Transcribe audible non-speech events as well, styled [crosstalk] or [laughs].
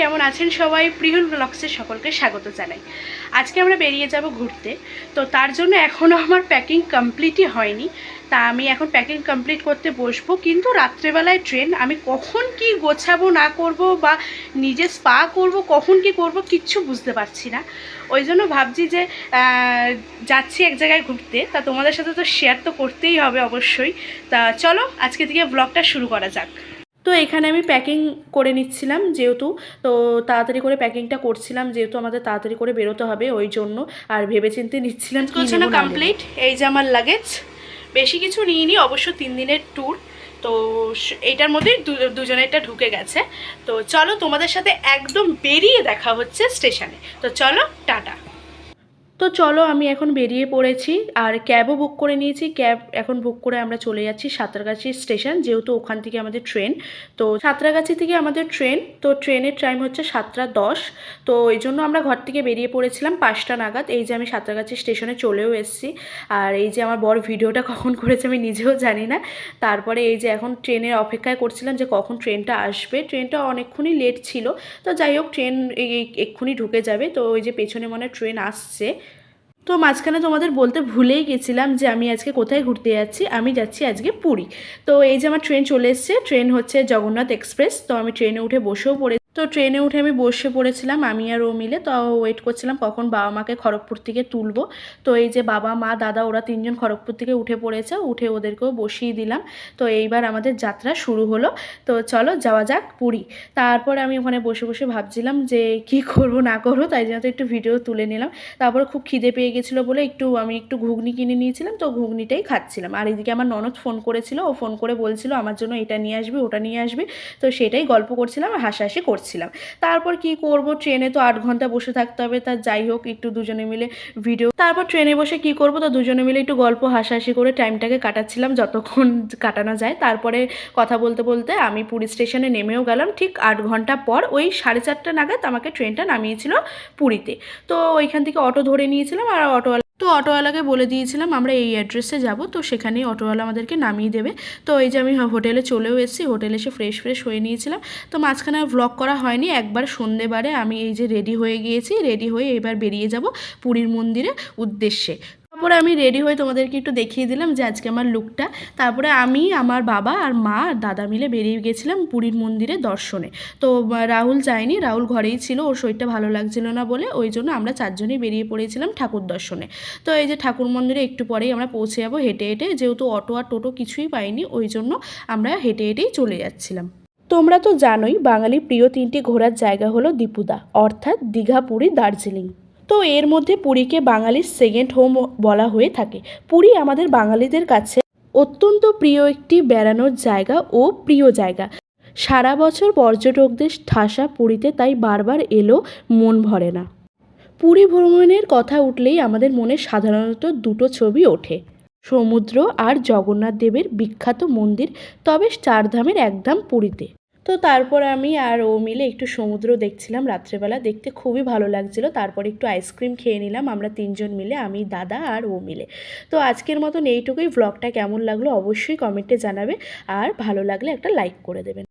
কেমন আছেন সবাই? প্রিহুল ব্লগসের সকলকে স্বাগত জানাই। আজকে আমরা বেরিয়ে যাব ঘুরতে। তো তার জন্য এখনও আমার প্যাকিং কমপ্লিটই হয়নি। তা আমি এখন প্যাকিং কমপ্লিট করতে বসবো। কিন্তু রাত্রেবেলায় ট্রেন আমি কখন কি গোছাবো, না করব বা নিজে স্পা করব, কখন কি করব কিচ্ছু বুঝতে পারছি না। ওই জন্য ভাবছি যে যাচ্ছি এক জায়গায় ঘুরতে। তা তোমাদের সাথে তো শেয়ার তো করতেই হবে অবশ্যই। তা চলো আজকে থেকে ব্লগটা শুরু করা যাক। তো এখানে আমি প্যাকিং করে নিচ্ছিলাম যেহেতু তো তাড়াতাড়ি করে প্যাকিংটা করছিলাম যেহেতু আমাদের তাড়াতাড়ি করে বেরোতে হবে ওই জন্য আর ভেবেচিন্তে নিচ্ছিলাম কি গোছানো নেব না নেব। এই যে আমার লাগেজ বেশি কিছু নিইনি অবশ্য তিন দিনের ট্যুর তো এইটার মধ্যেই দুজনেরটা ঢুকে গেছে। তো চলো তোমাদের সাথে একদম বেরিয়ে দেখা হচ্ছে স্টেশনে তো চলো টাটা। তো চলো আমি এখন বেরিয়ে পড়েছি আর ক্যাবও বুক করে নিয়েছি। ক্যাব এখন বুক করে আমরা চলে যাচ্ছি সাঁতরাগাছি স্টেশন, যেহেতু ওখান থেকে আমাদের ট্রেন। তো সাঁতরাগাছি থেকে আমাদের ট্রেন, তো ট্রেনের টাইম হচ্ছে সাতটা দশ। তো এই জন্য আমরা ঘর থেকে বেরিয়ে পড়েছিলাম পাঁচটা নাগাদ। এই যে আমি সাঁতরাগাছি স্টেশনে চলেও এসেছি। আর এই যে আমার বড় ভিডিওটা [laughs] কখন করেছে আমি নিজেও জানি না। তারপরে এই যে এখন ট্রেনের অপেক্ষায় করছিলাম যে কখন ট্রেনটা আসবে। ট্রেনটা অনেকক্ষণই লেট ছিল। তো যাই হোক, ট্রেন এক্ষুনি ঢুকে যাবে। তো ওই যে পেছনে মনে ট্রেন আসছে। তো মাঝখানে তোমাদের বলতে ভুলেই গেছিলাম যে আমি আজকে কোথায় ঘুরতে যাচ্ছি, আমি যাচ্ছি আজকে পুরী। তো এই যে আমার ট্রেন চলে এসছে, ট্রেন হচ্ছে জগন্নাথ এক্সপ্রেস, তো আমি ট্রেনে উঠে বসেও পড়ে তো ট্রেনে উঠে আমি বসে পড়েছিলাম, আমি আর ও মিলে। তো ওয়েট করছিলাম কখন বাবা মাকে খড়গপুর থেকে তুলবো। তো এই যে বাবা, মা, দাদা ওরা তিনজন খড়গপুর থেকে উঠে পড়েছে, উঠে ওদেরকেও বসিয়ে দিলাম। তো এইবার আমাদের যাত্রা শুরু হলো। তো চলো যাওয়া যাক পুরী। তারপরে আমি ওখানে বসে বসে ভাবছিলাম যে কি করব, না করব, তাই জন্য তো একটু ভিডিও তুলে নিলাম। তারপরে খুব খিদে পেয়ে গেছিল বলে একটু আমি একটু ঘুগনি কিনে নিয়েছিলাম, তো ঘুগনিটাই খাচ্ছিলাম। আর এদিকে আমার ননদ ফোন করেছিল, ও ফোন করে বলছিল, আমার জন্য এটা নিয়ে আসবি, ওটা নিয়ে আসবি। তো সেটাই গল্প করছিলাম আর হাসাহাসি করছিলাম। তারপর কি করব? ট্রেনে তো আট ঘণ্টা বসে থাকতে হবে, তা যাই হোক, একটু দুজনে মিলে ভিডিও তারপর ট্রেনে বসে কি করব? তো দুজনে মিলে একটু গল্প হাসাহাসি করে টাইমটাকে কাটাচ্ছিলাম যতক্ষণ [laughs] কাটানো যায়। তারপরে কথা বলতে বলতে আমি পুরী স্টেশনে নেমেও গেলাম। ঠিক আট ঘণ্টা পর ওই সাড়ে চারটা নাগাদ আমাকে ট্রেনটা নামিয়েছিল পুরীতে। তো ওইখান থেকে অটো ধরে নিয়েছিলাম আর অটোওয়ালা তো অটোওয়ালাকে বলে দিয়েছিলাম, আমরা এই অ্যাড্রেসে যাব, তো সেখানেই অটোওয়ালা আমাদেরকে নামিয়ে দেবে। তো এই যে আমি হোটেলে চলেও এসেছি, হোটেলে এসে ফ্রেশ ফ্রেশ হয়ে নিয়েছিলাম। তো মাঝখানে ভ্লগ করা হয়নি, একবার সন্ধেবারে আমি এই যে রেডি হয়ে গিয়েছি রেডি হয়ে এবার বেরিয়ে যাব পুরীর মন্দিরের উদ্দেশ্যে। তারপরে আমি রেডি হয়ে তোমাদেরকে একটু দেখিয়ে দিলাম যে আজকে আমার লুকটা তারপরে আমি, আমার বাবা আর মা আর দাদা মিলে বেরিয়ে গেছিলাম পুরীর মন্দিরে দর্শনে। তো রাহুল যায়নি, রাহুল ঘরেই ছিল, ওর শরীরটা ভালো লাগছিল না বলে, ওই জন্য আমরা চারজনেই বেরিয়ে পড়েছিলাম ঠাকুর দর্শনে। তো এই যে ঠাকুর মন্দিরে একটু পরেই আমরা পৌঁছে যাব হেঁটে হেঁটে, যেহেতু অটো আর টোটো কিছুই পাইনি, ওই জন্য আমরা হেঁটে হেঁটেই চলে যাচ্ছিলাম। তোমরা তো জানোই, বাঙালির প্রিয় তিনটি ঘোরার জায়গা হলো দীপুদা, অর্থাৎ দীঘা, পুরী, দার্জিলিং। তো এর মধ্যে পুরীকে বাঙালির সেকেন্ড হোম বলা হয়ে থাকে। পুরী আমাদের বাঙালিদের কাছে অত্যন্ত প্রিয় একটি বেড়ানোর জায়গা ও প্রিয় জায়গা। সারা বছর পর্যটকদের ঠাসা পুরীতে তাই বারবার এলো মন ভরে না। পুরী ভ্রমণের কথা উঠলেই আমাদের মনে সাধারণত দুটো ছবি ওঠে। সমুদ্র আর জগন্নাথ দেবের বিখ্যাত মন্দির, তবে চারধামের একধাম পুরীতে। তো তারপর আমি আর ও মিলে একটু সমুদ্র দেখছিলাম রাত্রেবেলা। দেখতে খুবই ভালো লাগছিল। তারপর একটু আইসক্রিম খেয়ে নিলাম আমরা তিনজন মিলে, আমি, দাদা আর ও মিলে। তো আজকের মতন এইটুকুই। ব্লগটা কেমন লাগল অবশ্যই কমেন্টে জানাবে। আর ভালো লাগলে একটা লাইক করে দেবেন।